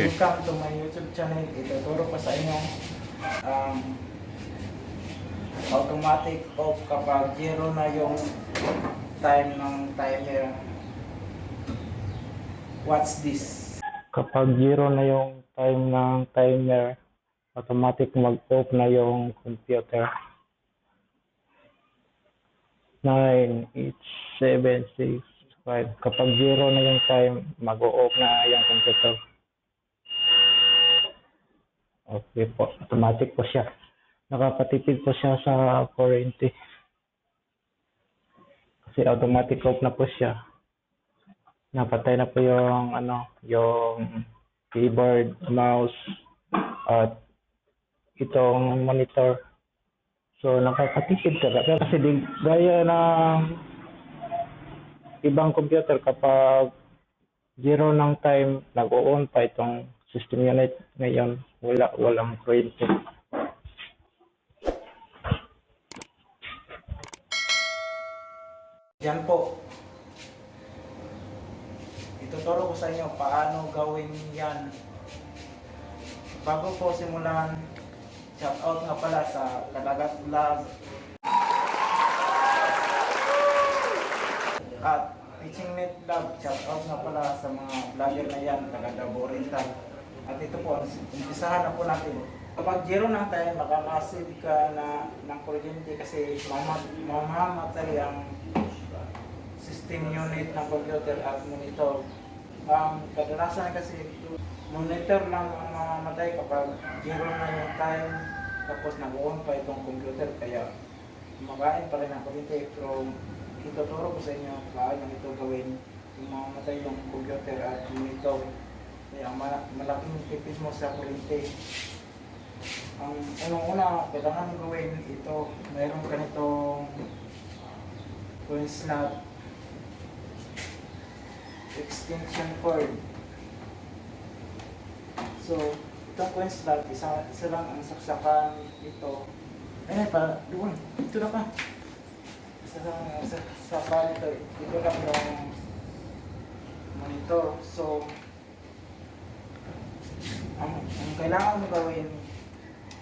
Sige. Welcome to my YouTube channel. Ituturo ko sa inyo um, automatic off kapag zero na yung time ng timer. What's this? Kapag zero na yung time ng timer, automatic mag-off na yung computer. 9, 8, 7, 6, 5. Kapag zero na yung time, mag-off na yung computer. Okay po, automatic po siya. Nakapatipid po siya sa kuryente. Kasi automatic off na po siya. Napatay na po yung ano, yung keyboard, mouse, at itong monitor. So nakakatipid talaga kasi di, gaya ng ibang computer kapag zero ng time, nag-on pa itong system unit ngayon, wala, walang kuryente. Yan po. Ituturo ko sa inyo paano gawin yan. Bago po simulan, shout out nga pala sa Kadagat Vlog at Teaching Net Vlog. Shout out nga pala sa mga vlogger na yan, taga Davao. At ito po, umpisahan na po natin. Kapag zero ng time, makakasave ka na ng kuryente kasi mama- mamamatay ang system unit ng computer at monitor. Ang kadalasan kasi monitor lang ang mamamatay kapag zero na yung time tapos nag-on pa itong computer kaya makain pa rin ang kuryente pero ituturo ko sa inyo paano ito gawin kung mamamatay yung computer at monitor kaya malaking tipid mo sa kuryente ang unang-una kailangan gawin ito mayroong ganitong coin slot extension cord. So, itong coin slot, isa, isa lang ang saksakan ito. Ayun pa, doon, dito na pa. Isa lang ang saksakan ito. Ito lang yung monitor. So, ang, ang kailangan mo gawin,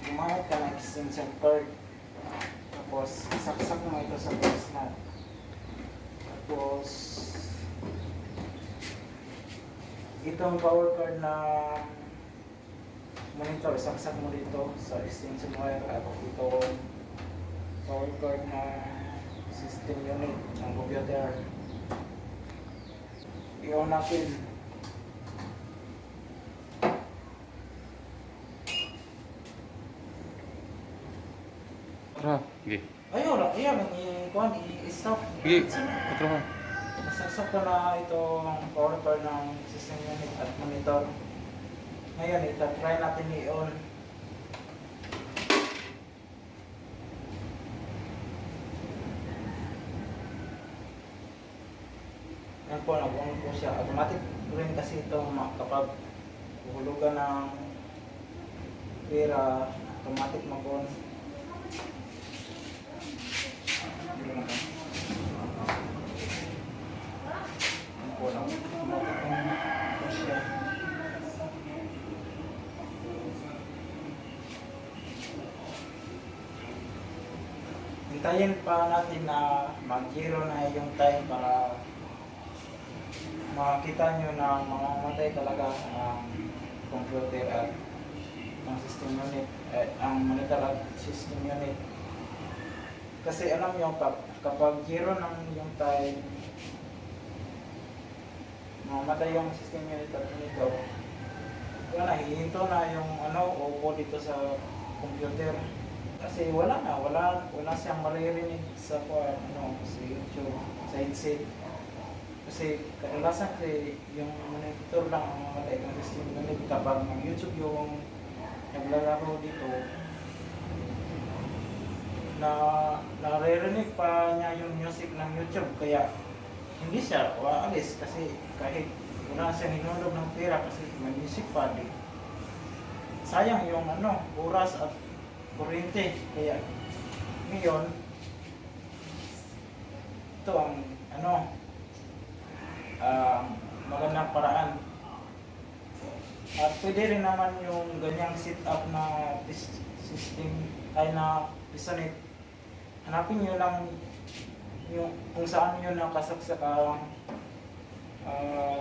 gumamit ka ng extension cord. Tapos, isaksak mo ito sa coin slot. Tapos, itong power cord na monitor, saksak mo dito sa extension wire at itong power cord na system unit ng computer. I-on natin. Sige. Ayun, ayun, i-kuhan, i-stop. Sige. Tara ha. Nasaksak ko na itong power cord ng system unit at monitor. Ngayon, ita-try natin i-on. Yan po, nag-on po siya. Automatic rin kasi ito kapag uhulugan ng pera, automatic mag-on. Hindi naman. Yan po lang. Automatic on po siya. Hintayin pa natin na mag-zero na yung time para makita nyo na mamamatay talaga ang computer at ang system unit, eh, ang monitor at system unit. Kasi alam nyo, kap- kapag zero ng yung time, mamamatay yung system unit at monitor, wala, hihinto na yung ano, upo dito sa computer. Kasi wala na, wala, wala siyang maririnig sa ano, sa YouTube, sa headset. Kasi kadalasan kasi yung monitor lang ang mamatay ng system unit kapag mag-YouTube yung naglalaro dito na naririnig pa niya yung music ng YouTube. Kaya hindi siya waalis kasi kahit wala siyang hinulog ng pera kasi may music pa di sayang yung ano oras at kuryente kaya ngayon ito ang ano ah magandang paraan At pwede rin naman yung ganyang setup na system ay na pisanit. Hanapin nyo lang yung kung saan nyo nakasaksak ang ah,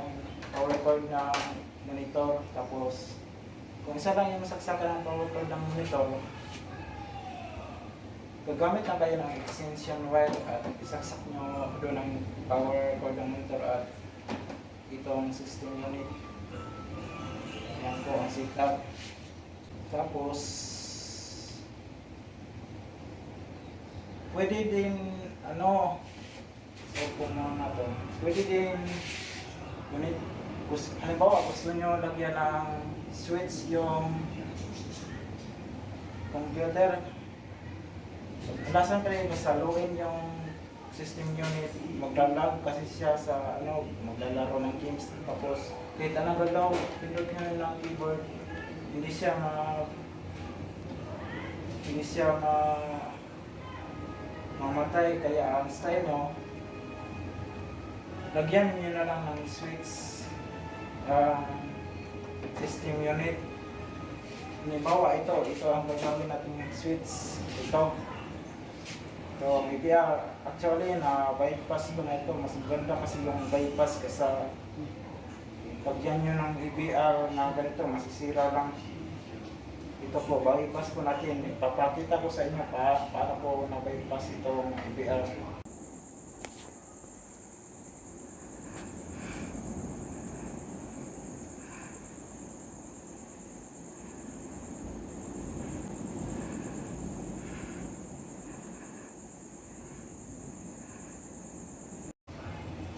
power cord ng monitor. Tapos kung isa lang yung saksakan ng power cord ng monitor, gagamit lang kayo ng extension wire at isaksak nyo doon ang power cord ng monitor at itong system unit. Yan po ang setup. Tapos, pwede din, ano, so kung mga na to, pwede din, ngunit, gusto, halimbawa, gusto nyo lagyan ng switch yung computer, Lasan kayo masaluin yung system unit, maglalag kasi siya sa ano, maglalaro ng games tapos kahit anong galaw, pindot nyo ng keyboard, hindi siya ma hindi siya ma mamatay kaya ang style nyo lagyan nyo na lang ng switch ang system unit Halimbawa, ito, ito ang gagawin natin yung switch. Ito. So, maybe ah, actually na bypass ko na ito. Mas maganda kasi yung bypass kaysa pagyan nyo ng EBR na ganito, masisira lang. Ito po, bypass ko natin. Papakita ko sa inyo pa, para po na bypass itong EBR.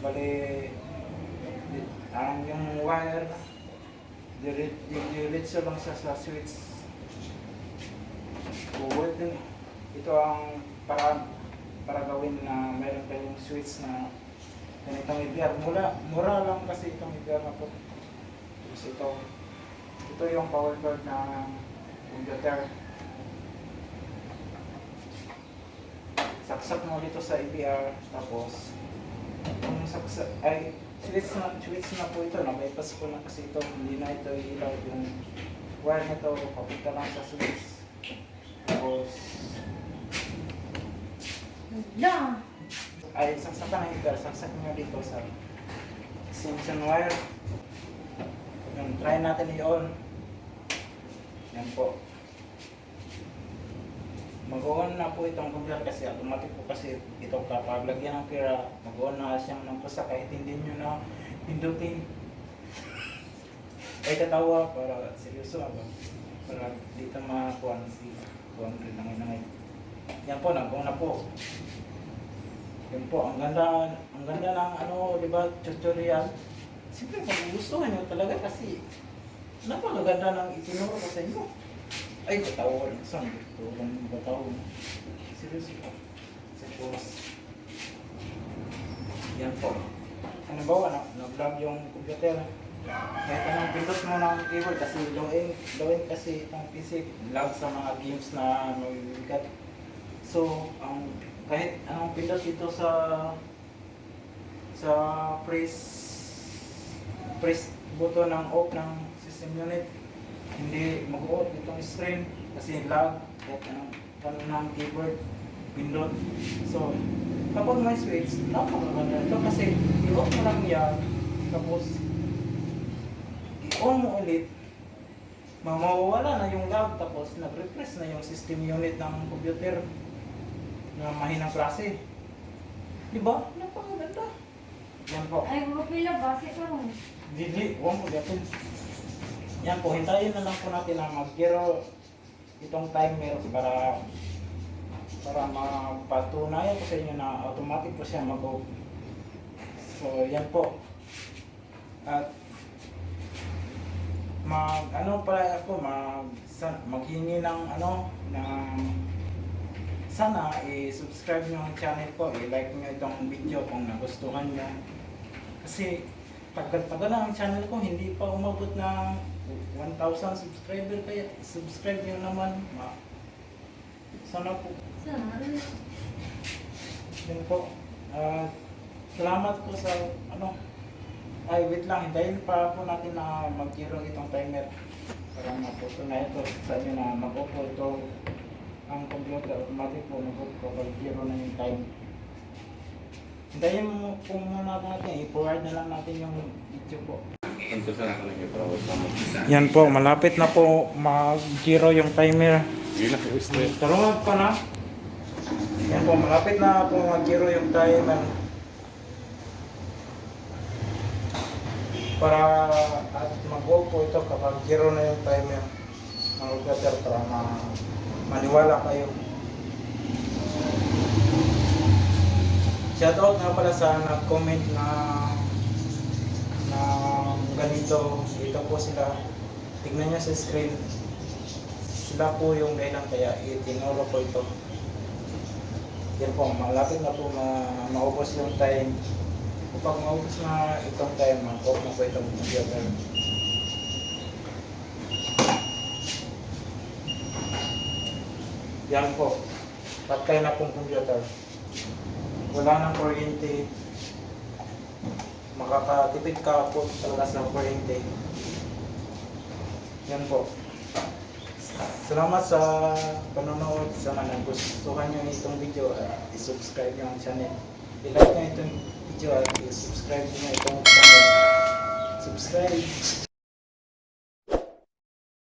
Bali, ang yung wire, dire- di- diretso lang siya sa switch. Forward din. Ito ang para para gawin na meron kayong switch na ganitong IBR. Mura, mura lang kasi itong IBR na po. Tapos ito, ito yung power cord ng computer. Saksak mo dito sa IBR, tapos kung saksa ay switch na switch na po ito na bypass ko lang kasi ito hindi na ito ilaw yung wire nito papunta lang sa switch tapos Lang. ay saksakan ng ito saksak nyo dito sa extension wire yung try natin i-on yan po mag-on na po itong computer kasi automatic po kasi ito kapag lagyan ng pira mag-on na siyang ng pusa kahit hindi nyo na pindutin. Ay katawa para seryoso ba para dito makakuha si kuhan rin ng inangay yan po nag-on na po. Yan po ang ganda ang ganda ng ano di ba tutorial. Siyempre magugustuhan nyo talaga kasi napakaganda ng itinuro ko sa inyo ay, batawa. Saan? Tulong batawa. Seryoso po. Tapos, yan po. Halimbawa, na, na-vlog yung computer. Kahit anong pindot mo ng keyboard kasi gawin, gawin kasi itong PC lag sa mga games na mabibigat. So, ang kahit anong pindot dito sa sa press press button ng off ng system unit hindi mag-off itong screen kasi lag at anong ano ng keyboard pindot so kapag may switch napakaganda ito kasi i-off mo lang yan tapos i-on mo ulit ma- mawawala na yung lag tapos nag-refresh na yung system unit ng computer na mahinang klase di ba? napakaganda yan po Ay, mapila base ka ron. Dili, huwag mo gatin. Yan po, hintayin na lang po natin na mag-zero itong timer para para mapatunayan ko sa inyo na automatic po siya mag-off. So, yan po. At mag ano pala ako mag sa- maghingi ng ano ng sana i-subscribe nyo ang channel ko, i-like nyo itong video kung nagustuhan nyo. Kasi tagal-tagal na ang channel ko, hindi pa umabot ng 1,000 subscriber kaya subscribe nyo naman. Ma. Sana po. Saan? Yun po. Ah, salamat po sa ano Ay, wait lang. Hintayin pa po natin na mag-zero itong timer. Para maputo na ito sa inyo na mag-upo ito ang computer. Automatic po mag-upo kapag zero na yung time. Hintayin mo po muna natin. I-forward na lang natin yung video po. Yan po, malapit na po mag-zero yung timer. Tarungan pa na. Yan po, malapit na po mag-zero yung timer. Para at mag-go po ito kapag zero na yung timer. Brother, para ma maniwala kayo. Shoutout nga pala sa nag-comment na na ganito. Ito po sila. Tignan nyo sa screen. Sila po yung dahilan kaya itinuro ko ito. Yan po, malapit na po ma maubos yung time. Kapag maubos na itong time, mag-off na po itong computer. Yan po. Patay na pong computer. Wala nang kuryente. Makakatipid ka po talaga sa kuryente. Yan po. Salamat sa panonood sa mga nagustuhan nyo itong video at i-subscribe nyo ang channel. I-like nyo itong video at i-subscribe nyo itong channel. Subscribe!